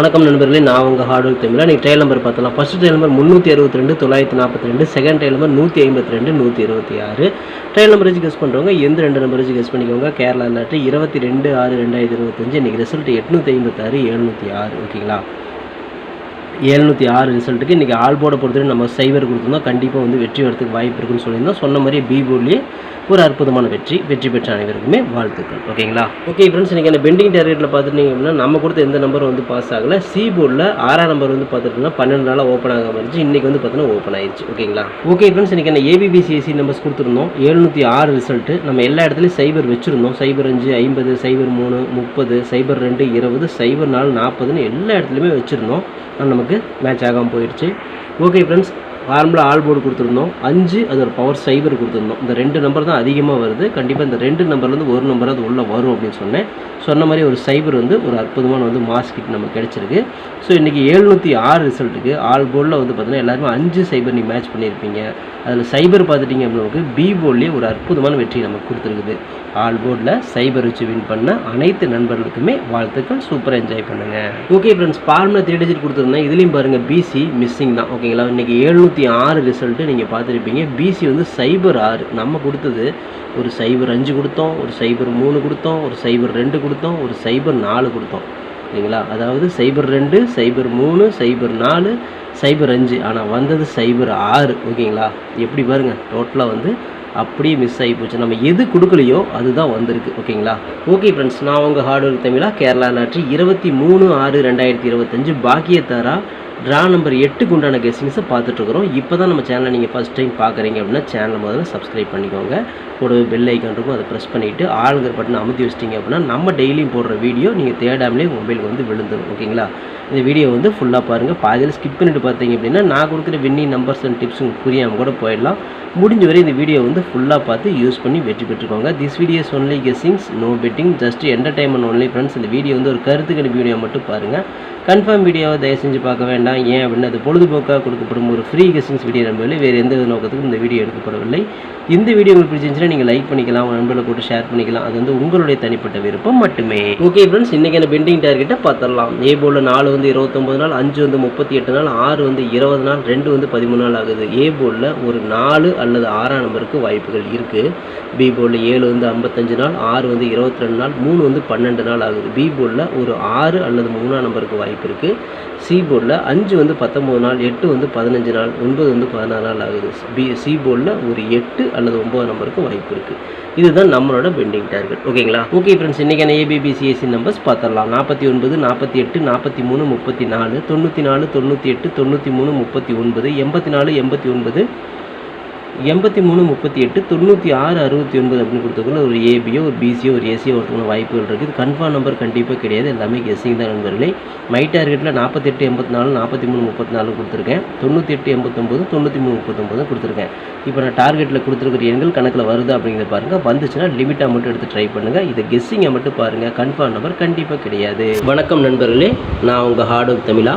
வணக்கம் நண்பர்களே நான் உங்கள் ஹார்ட் ஒர்க் தமிழா நீங்கள் ட்ரையல் நம்பர் பார்த்தலாம். ஃபஸ்ட் ட்ரையல் நம்பர் முந்நூற்றி அறுபத்தி ரெண்டு தொள்ளாயிரத்தி நாற்பத்தி ரெண்டு. செகண்ட் ட்ரையல் நம்பர் நூற்றி ஐம்பத்தி ரெண்டு நூற்றி இருபத்தி ஆறு. ட்ரையல் நம்பர் வச்சு கெஸ் பண்ணுறவங்க எந்த ரெண்டு நம்பர் வச்சு கெஸ் பண்ணிக்கோங்க? கேரளா லாட்ரி இருபத்தி ரெண்டு ஆறு ரெண்டாயிரத்தி இருபத்தஞ்சு. இன்றைக்கி ரிசல்ட் எட்நூற்றி ஐம்பத்தாறு எழுநூற்றி ஆறு ஓகேங்களா? எழுநூற்றி ஆறு ரிசல்ட்டுக்கு இன்றைக்கி ஆல் போர்டை பொறுத்தவரை நம்ம சைவர் கொடுத்துருந்தோம். கண்டிப்பாக வந்து வெற்றி வரதுக்கு வாய்ப்பு இருக்குன்னு சொல்லியிருந்தோம். சொன்ன மாதிரி பி போர்ட்லேயே ஒரு அற்புதமான வெற்றி. வெற்றி பெற்ற அனைவருக்குமே வாழ்த்துக்கள். ஓகேங்களா? ஓகே ஃப்ரெண்ட்ஸ் நீங்கள் அந்த பெண்டிங் டார்கெட்டில் பார்த்துட்டீங்க அப்படின்னா நம்ம கொடுத்த எந்த நம்பர் வந்து பாஸ் ஆகலை. சி போர்டில் ஆறாம் நம்பர் வந்து பார்த்துட்டோம்னா பன்னெண்டு நாளாக ஓப்பன் ஆகாம இருந்துச்சு. இன்றைக்கி வந்து பார்த்தீங்கன்னா ஓப்பன் ஆயிடுச்சு ஓகேங்களா? ஓகே ஃப்ரெண்ட்ஸ் இன்றைக்கி அந்த ஏபிபிசிஎஸ்சி நம்பர்ஸ் கொடுத்துருந்தோம். எழுநூற்றி ஆறு ரிசல்ட்டு நம்ம எல்லா இடத்துலையும் சைபர் வச்சுருந்தோம். சைபர் அஞ்சு ஐம்பது சைபர் மூணு முப்பது சைபர் ரெண்டு இருபது சைபர் நாலு நாற்பதுன்னு எல்லா இடத்துலையுமே வச்சுருந்தோம். ஆனால் நமக்கு மேட்ச் ஆகாமல் போயிடுச்சு ஓகே ஃப்ரெண்ட்ஸ் நார்மலாக ஆல் போர்டு கொடுத்துருந்தோம். அஞ்சு அது ஒரு பவர் சைபர் கொடுத்துருந்தோம். இந்த ரெண்டு நம்பர் தான் அதிகமாக வருது. கண்டிப்பாக இந்த ரெண்டு நம்பர்லேருந்து ஒரு நம்பர் அது உள்ளே வரும் அப்படின்னு சொன்னேன். சொன்ன மாதிரி ஒரு சைபர் வந்து ஒரு அற்புதமான வந்து மாஸ் கிட் நமக்கு கிடச்சிருக்கு. ஸோ இன்றைக்கி எழுநூற்றி ஆறு ரிசல்ட்டுக்கு ஆல் போர்டில் வந்து பார்த்தீங்கன்னா எல்லாருமே அஞ்சு சைபர் நீ மேட்ச் பண்ணியிருப்பீங்க. அதில் சைபர் பார்த்துட்டிங்க அப்படின்னா பி போர்ட்லேயே ஒரு அற்புதமான வெற்றி நமக்கு கொடுத்துருக்குது. ஆல் போர்டில் சைபர் வச்சு வின் பண்ண அனைத்து நண்பர்களுக்குமே வாழ்த்துக்கள். சூப்பராக என்ஜாய் பண்ணுங்கள் ஓகே ஃப்ரெண்ட்ஸ் ஃபார்மில் த்ரீ டிஜிட் கொடுத்துருந்தேன். இதுலேயும் பாருங்கள் பிசி மிஸ்ஸிங் தான். ஓகேங்களா இன்றைக்கி எழுநூற்றி ஆறு ரிசல்ட்டு நீங்கள் பார்த்துருப்பீங்க. பிசி வந்து சைபர் ஆறு. நம்ம கொடுத்தது ஒரு சைபர் அஞ்சு கொடுத்தோம் ஒரு சைபர் மூணு கொடுத்தோம் ஒரு சைபர் ரெண்டு கொடுத்தோம் ஒரு சைபர் நாலு கொடுத்தோம். சரிங்களா அதாவது சைபர் ரெண்டு சைபர் மூணு சைபர் நாலு சைபர் அஞ்சு. ஆனால் வந்தது சைபர் ஆறு. ஓகேங்களா? எப்படி பாருங்கள் டோட்டலாக வந்து அப்படியே மிஸ் ஆகி போச்சு. நம்ம எது கொடுக்கலையோ அதுதான் வந்திருக்கு. ஓகேங்களா? ஓகே ஃப்ரெண்ட்ஸ் நான் உங்கள் ஹார்ட் ஒர்க் தமிழா கேரளா நாட்டு இருபத்தி மூணு ஆறு ரெண்டாயிரத்தி இருபத்தஞ்சு. பாக்கியத்தாரா ட்ரா நம்பர் எட்டுக்கு உண்டான கெஸ்டிங்ஸை பார்த்துட்ருக்குறோம் இப்போ தான் நம்ம சேனலை நீங்கள் ஃபஸ்ட் டைம் பார்க்குறீங்க அப்படின்னா சேனலை முதல்ல சப்ஸ்கிரைப் பண்ணிக்கோங்க. கூடவே பெல் ஐக்கான் இருக்கும் அதை ப்ரெஸ் பண்ணிவிட்டு ஆளுங்கிற பட்டனை அமுத்தி வச்சிட்டிங்க அப்படின்னா நம்ம டெய்லியும் போடுற வீடியோ நீங்கள் தேடாமலே மொபைலுக்கு வந்து விழுந்துடும் ஓகேங்களா இந்த வீடியோ வந்து ஃபுல்லாக பாருங்கள் பாதியில் ஸ்கிப் பண்ணிட்டு பார்த்தீங்க அப்படின்னா நான் கொடுக்குற வின்னி நம்பர்ஸ் அண்ட் டிப்ஸ் உங்களுக்கு புரியாமல் கூட போயிடலாம். முடிஞ்ச வரை இந்த வீடியோ வந்து ஃபுல்லாக பார்த்து யூஸ் பண்ணி வெற்றி பெற்றுக்கோங்க. This videos only guessings no betting just entertainment only friends இந்த வீடியோ வந்து ஒரு கருத்து கணிப்பு வீடியோ மட்டும் பாருங்கள் கன்ஃபார்ம் வீடியோவை தயவு செஞ்சு பார்க்க வேண்டாம். ஏன் அப்படின்னு அது பொழுதுபோக்காக கொடுக்கப்படும் ஒரு ஃப்ரீ கெஸ்ஸிங்ஸ் வீடியோ நம்பவில்லை வேறு எந்த நோக்கத்துக்கும் இந்த வீடியோ எடுக்கப்படவில்லை. இந்த வீடியோ உங்களுக்கு பிடிச்சிருந்துச்சுன்னா நீங்கள் லைக் பண்ணிக்கலாம் உங்கள் நண்பர்களை கூட ஷேர் பண்ணிக்கலாம். அது வந்து உங்களுடைய தனிப்பட்ட விருப்பம் மட்டுமே. ஓகே ஃப்ரெண்ட்ஸ் இன்றைக்கி அந்த பெண்டிங் டார்கெட்டை பார்த்துடலாம். ஏ போர்டில் நாலு வந்து இருபத்தொம்பது நாள் அஞ்சு வந்து முப்பத்தி எட்டு நாள் ஆறு வந்து இருபது நாள் ரெண்டு வந்து பதிமூணு நாள் ஆகுது. ஏ போலில் ஒரு நாலு அல்லது ஆறாம் நம்பருக்கு வாய்ப்புகள் இருக்குது பி போர்டில் ஏழு வந்து ஐம்பத்தஞ்சு நாள் ஆறு வந்து இருபத்தி ரெண்டு நாள் மூணு வந்து பன்னெண்டு நாள் ஆகுது. பி போர்டில் ஒரு ஆறு அல்லது மூணாம் நம்பருக்கு வாய்ப்பு இருக்குது சி போர்டில் அஞ்சு வந்து பத்தொம்போது நாள் எட்டு வந்து பதினஞ்சு நாள் ஒன்பது வந்து பதினாறு நாள் ஆகுது. பி சி போர்டில் ஒரு எட்டு அல்லது ஒம்பது நம்பருக்கு வாய்ப்பு இருக்குது இதுதான் நம்மளோட பெண்டிங் டார்கெட் ஓகேங்களா? ஓகே ஃப்ரெண்ட்ஸ் இன்றைக்கான ஏபிபிசிஎஸ்சி நம்பர்ஸ் பார்த்துடலாம். நாற்பத்தி ஒன்பது நாற்பத்தி எட்டு நாற்பத்தி மூணு முப்பத்தி நாலு தொண்ணூற்றி நாலு தொண்ணூற்றி எட்டு தொண்ணூற்றி மூணு முப்பத்தி ஒன்பது எண்பத்தி நாலு எண்பத்தி ஒன்பது எண்பத்தி மூணு முப்பத்தி எட்டு தொண்ணூற்றி ஆறு அறுபத்தி ஒன்பது அப்படின்னு கொடுத்தக்குள்ள ஒரு ஏபியோ ஒரு பிசியோ ஒரு ஏசியோ ஒருத்தவங்க வாய்ப்புகள் இருக்குது கன்ஃபார்ம் நம்பர் கண்டிப்பாக கிடையாது. எல்லாமே கெஸ்ஸிங் தான் நண்பர்களே. மை டார்கெட்டில் நாற்பத்தெட்டு எண்பத்தி நாலு நாற்பத்தி மூணு முப்பத்தி நாலு கொடுத்துருக்கேன். தொண்ணூற்றி எட்டு எண்பத்தொம்போது தொண்ணூற்றி மூணு முப்பத்தொம்போது கொடுத்துருக்கேன். இப்போ நான் டார்கெட்டில் கொடுத்துருக்கிற எண்கள் கணக்கில் வருதா அப்படிங்கிறத பாருங்கள் வந்துச்சுன்னா லிமிட்டாக மட்டும் எடுத்து ட்ரை பண்ணுங்கள் இதை கெஸ்ஸிங்கை மட்டும் பாருங்கள் கன்ஃபார்ம் நம்பர் கண்டிப்பாக கிடையாது. வணக்கம் நண்பர்களே. நான் உங்கள் ஹார்ட் ஒர்க் தமிழா.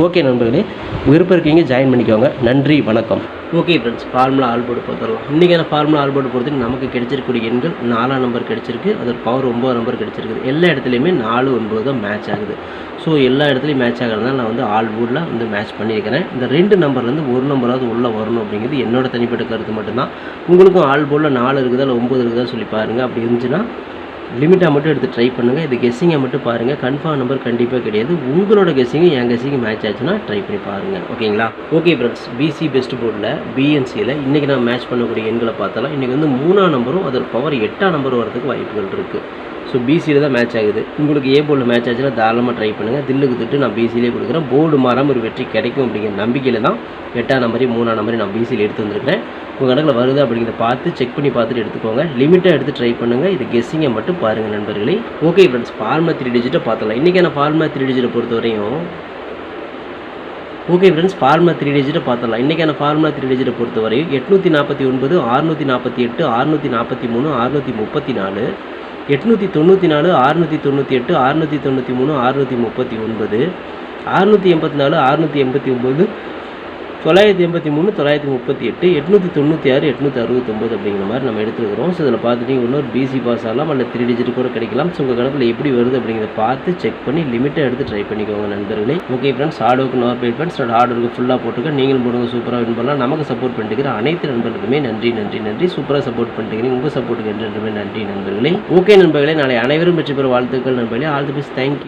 ஓகே நண்பர்களே விருப்பம் இருக்கீங்க ஜாயின் பண்ணிக்கோங்க. நன்றி வணக்கம். ஓகே ஃப்ரெண்ட்ஸ் ஃபார்முலா ஆல்போர்டு பார்த்துடலாம் இன்றைக்கான ஃபார்முலா ஆல்போர்டு பொறுத்து நமக்கு கிடைச்சிருக்கக்கூடிய எண்கள் நாலாம் நம்பர் கிடைச்சிருக்கு. அதோட பவர் ஒம்பது நம்பர் கிடைச்சிருக்குது. எல்லா இடத்துலையுமே நாலு ஒன்பது தான் மேட்ச் ஆகுது. ஸோ எல்லா இடத்துலையும் மேட்ச் ஆகிறதுனால நான் வந்து ஆல்போர்டில் வந்து மேட்ச் பண்ணியிருக்கிறேன். இந்த ரெண்டு நம்பர்லேருந்து ஒரு நம்பராவது உள்ளே வரணும் அப்படிங்கிறது என்னோட தனிப்பட்ட கருத்து மட்டும்தான். உங்களுக்கும் ஆல்போர்டில் நாலு இருக்குதா இல்லை ஒம்பது இருக்குதா சொல்லி பாருங்கள் அப்படி இருந்துச்சுன்னா லிமிட்டாக மட்டும் எடுத்து ட்ரை பண்ணுங்கள் இது கெஸ்ஸிங்கை மட்டும் பாருங்கள் கன்ஃபார்ம் நம்பர் கண்டிப்பாக கிடையாது. உங்களோட கெஸ்ஸிங்கும் என் கெஸ்ஸிங்கு மேட்ச் ஆச்சுன்னா ட்ரை பண்ணி பாருங்கள் ஓகேங்களா? ஓகே ஃப்ரெண்ட்ஸ் பிசி பெஸ்ட் போர்டில் பிஎன்சியில் இன்றைக்கி நான் மேட்ச் பண்ணக்கூடிய எண்களை பார்த்தாலும் இன்றைக்கி வந்து மூணாம் நம்பரும் அதோட பவர் எட்டாம் நம்பர் வரதுக்கு வாய்ப்புகள் இருக்குது ஸோ பிசியில் தான் மேட்ச் ஆகுது. உங்களுக்கு ஏ போர்டில் மேட்ச் ஆச்சுன்னா தாராளமாக ட்ரை பண்ணுங்கள் தில்லுக்கு திட்டு நான் பிசிலே கொடுக்குறேன். போர்டு மாறாமல் ஒரு வெற்றி கிடைக்கும் அப்படிங்கிற நம்பிக்கையில் தான் எட்டாம் நம்பரையும் மூணாம் நம்பரையும் நான் பிசியில் எடுத்து வந்திருக்கிறேன். உங்கள் கணக்கில் வருது அப்படிங்கிறத பார்த்து செக் பண்ணி பார்த்துட்டு எடுத்துக்கோங்க. லிமிட்டாக எடுத்து ட்ரை பண்ணுங்கள் இது கெஸ்ஸிங்கை மட்டும் பாருங்கள் நண்பர்களே. ஓகே ஃப்ரெண்ட்ஸ் ஃபார்மா த்ரீ டிஜிட்டை பார்த்துலாம் இன்றைக்கான ஃபார்மா த்ரீ டிஜிட்டை பொறுத்தவரையும் ஓகே ஃப்ரெண்ட்ஸ் ஃபார்முலா த்ரீ டிஜிட்டை பார்த்துடலாம். இன்றைக்கான ஃபார்முலா த்ரீ டிஜிட்டை பொறுத்தவரை எட்நூற்றி நாற்பத்தி ஒன்பது அறுநூற்றி நாற்பத்தி எட்டு அறுநூற்றி நாற்பத்தி மூணு அறுநூற்றி முப்பத்தி நாலு எட்நூற்றி தொண்ணூற்றி நாலு அறுநூற்றி தொண்ணூற்றி எட்டு அறுநூற்றி தொண்ணூற்றி மூணு அறுநூற்றி முப்பத்தி ஒன்பது அறுநூற்றி எண்பத்தி நாலு அறுநூற்றி எண்பத்தி ஒம்பது தொள்ளாயிரத்தி எண்பத்தி மூணு தொள்ளாயிரத்தி முப்பத்தி எட்டு எட்நூற்றி தொண்ணூற்றி ஆறு எட்நூற்றி அறுபத்தொம்பது அப்படிங்கிற மாதிரி நம்ம எடுத்துருக்கிறோம். ஸோ இதில் பார்த்துட்டிங்க இன்னொரு பிசி பாஸ் ஆகலாம் அல்ல த்ரீ டிஜிட் கூட கிடைக்கலாம். ஸோ உங்கள் கணக்கில் எப்படி வருது அப்படிங்கிறத பார்த்து செக் பண்ணி லிமிட்டை எடுத்து ட்ரை பண்ணிக்கோங்க நண்பர்களே. ஓகே ஃப்ரெண்ட்ஸ் ஹார்டுக்கு நோ பே ஃப்ரெண்ட்ஸ் ஆர்டருக்கு ஃபுல்லாக போட்டுக்க. நீங்களும் போடுங்க சூப்பராக வின் பண்ணலாம். நமக்கு சப்போர்ட் பண்ணிட்டுக்கிற அனைத்து நண்பர்களுக்குமே நன்றி நன்றி நன்றி. சூப்பராக சப்போர்ட் பண்ணிட்டுக்கிறீங்க உங்கள் சப்போர்ட்டுக்கு என்றுமே நன்றி நண்பர்களே. ஓகே நண்பர்களே நாளை அனைவரும் வெற்றி பெற வாழ்த்துக்கள் நண்பர்களே. All the best thank you